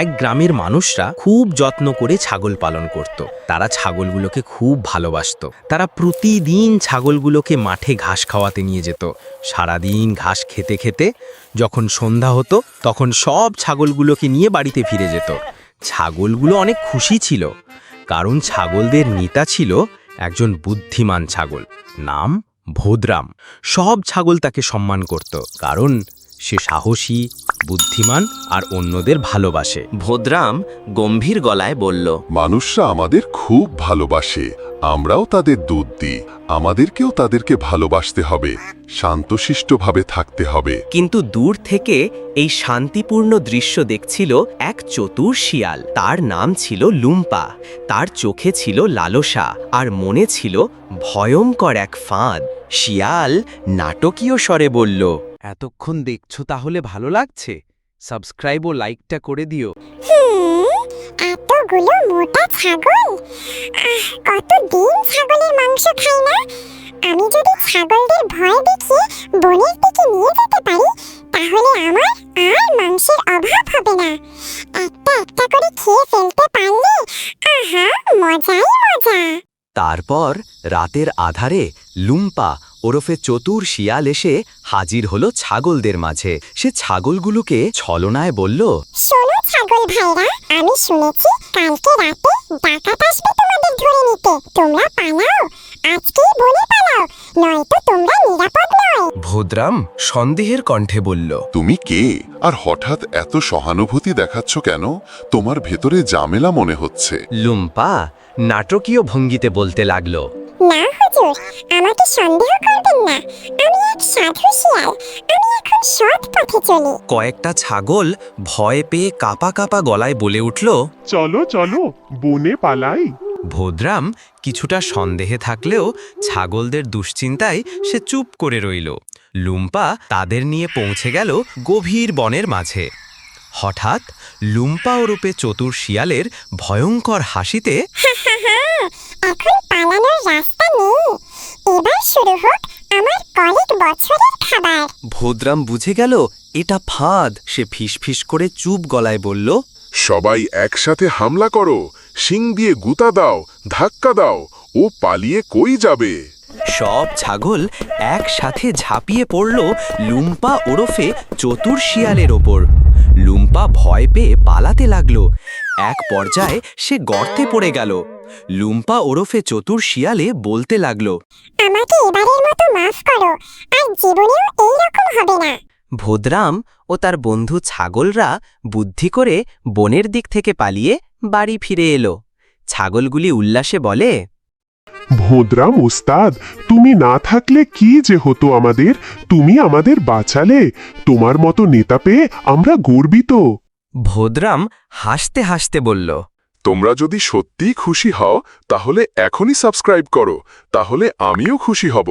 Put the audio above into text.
এক গ্রামের মানুষরা খুব যত্ন করে ছাগল পালন করত। তারা ছাগলগুলোকে খুব ভালোবাসতো। তারা প্রতিদিন ছাগলগুলোকে মাঠে ঘাস খাওয়াতে নিয়ে যেত। সারাদিন ঘাস খেতে খেতে যখন সন্ধ্যা হতো, তখন সব ছাগলগুলোকে নিয়ে বাড়িতে ফিরে যেত। ছাগলগুলো অনেক খুশি ছিল। কারণ ছাগলদের নেতা ছিল একজন বুদ্ধিমান ছাগল। নাম ভোদরাম। সব ছাগল তাকে সম্মান করত। কারণ সে সাহসী বুদ্ধিমান আর অন্যদের ভালোবাসে। ভোদরাম গম্ভীর গলায় বলল মানুষরা আমাদের খুব ভালোবাসে। আমরাও তাদের দুধ দিই। আমাদেরকেও তাদেরকে ভালোবাসতে হবে। শান্তশিষ্টভাবে থাকতে হবে। কিন্তু দূর থেকে এই শান্তিপূর্ণ দৃশ্য দেখছিল এক চতুর শিয়াল। তার নাম ছিল লুম্পা। তার চোখে ছিল লালসা আর মনে ছিল ভয়ঙ্কর এক ফাঁদ। শিয়াল নাটকীয় স্বরে বলল এতক্ষণ দেখছ তাহলে ভালো লাগছে। সাবস্ক্রাইব ও লাইকটা করে দিও। এতগুলো মোটা ছাগল? কতদিন ছাগলের মাংস খাই না? আমি যদি ছাগলদের ভয় দেখিয়ে বনের দিকে নিয়ে যেতে পারি তাহলে আমার আর মাংসের অভাব হবে না। একটা একটা করে খেয়ে ফেলতে পারলে আহা মজাই মজা। তারপর রাতের আধারে লুম্পা ওরফে চতুর শিয়াল এসে হাজির হলো ছাগলদের মাঝে। সে ছাগলগুলোকে ছলনায় বলল শোনো ছাগল ভাইরা আমি শুনেছি কালকে রাতে ডাকাত আসবে তোমাদের ধরে নিতে। তোমরা পালাও আজকেই বনে পালাও নয়তো তোমরা নিরাপদ নয়। ভোদরাম সন্দেহের কণ্ঠে বলল তুমি কে? আর হঠাৎ এত সহানুভূতি দেখাচ্ছ কেন? তোমার ভেতরে জামেলা মনে হচ্ছে। লুম্পা নাটকীয় ভঙ্গিতে বলতে লাগল না হুজুর আমাকে সন্দেহ করবেন না। আমি এক সাধু শিয়াল। আমি এখন সৎ পথে চলি। কয়েকটা ছাগল ভয় পেয়ে কাপা কাপা গলায় বলে উঠল চলো চলো বনে পালাই। ভোদরাম কিছুটা সন্দেহে থাকলেও ছাগলদের দুশ্চিন্তায় সে চুপ করে রইল। লুম্পা তাদের নিয়ে পৌঁছে গেল গভীর বনের মাঝে। হঠাৎ লুম্পা ওরূপে চতুর শিয়ালের ভয়ঙ্কর হাসিতে এখন পালানোর রাস্তা নেই। বছরের খাবার। ভোদরাম বুঝে গেল এটা ফাঁদ। সে ফিসফিস করে চুপ গলায় বলল সবাই একসাথে হামলা করো শিং দিয়ে গুতা দাও ধাক্কা দাও ও পালিয়ে কই যাবে? সব ছাগল একসাথে ঝাঁপিয়ে পড়ল লুম্পা ওরফে চতুর শিয়ালের ওপর। লুম্পা ভয় পেয়ে পালাতে লাগল। এক পর্যায়ে সে গর্তে পড়ে গেল। লুম্পা ওরফে চতুর শিয়ালে বলতে লাগল আমাকে এবারের মতো মাফ করো আর জীবনেও এই রকম হবে না। ভোদরাম ও তার বন্ধু ছাগলরা বুদ্ধি করে বনের দিক থেকে পালিয়ে বাড়ি ফিরে এলো। ছাগলগুলি উল্লাসে বলে ভোদরাম ওস্তাদ তুমি না থাকলে কি যে হতো আমাদের? তুমি আমাদের বাঁচালে। তোমার মতো নেতা পেয়ে আমরা গর্বিত। ভোদরাম হাসতে হাসতে বলল তোমরা যদি সত্যিই খুশি হও তাহলে এখনই সাবস্ক্রাইব করো তাহলে আমিও খুশি হব।